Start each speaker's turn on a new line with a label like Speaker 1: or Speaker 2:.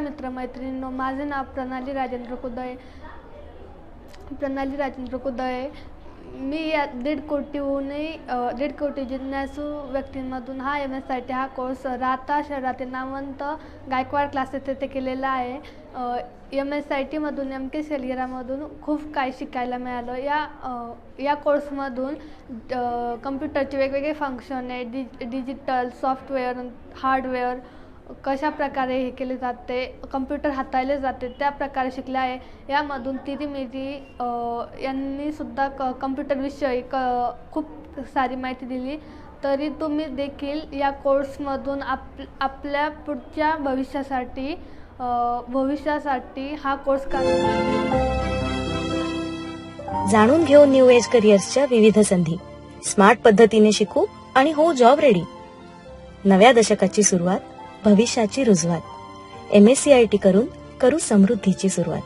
Speaker 1: मित्रमैत्रिणींनो? माझे नाव प्रणाली राजेंद्र कुदळे. प्रणाली राजेंद्र कुदळे. मी या दीड कोटीहूनही दीड कोटी जिज्ञासू व्यक्तींमधून हा एम एस आय टी हा कोर्स राहता शहरातील नामवंत गायकवाड क्लासेस येथे केलेला आहे. एम एस आय टीमधून एम के सेलियरामधून खूप काही शिकायला मिळालं. या या कोर्समधून कम्प्युटरचे वेगवेगळे फंक्शन आहे. डि डिजिटल सॉफ्टवेअर हार्डवेअर कशा प्रकारे हे केले जाते कम्प्युटर हाताळले जाते त्या प्रकारे शिकले आहे. यामधून तिरीमिरी यांनीसुद्धा क कम्प्युटरविषयी क खूप सारी माहिती दिली. तरी तुम्ही देखील या कोर्समधून आप आपल्या पुढच्या भविष्यासाठी भविष्यासाठी हा कोर्स करा
Speaker 2: जाणून घेऊ न्यू एज करिअर्सच्या विविध संधी. स्मार्ट पद्धतीने शिकू आणि हो जॉब रेडी नव्या दशकाची सुरुवात. भविष्याची रुजवात M S C I T करून करू समृद्धीची सुरुवात.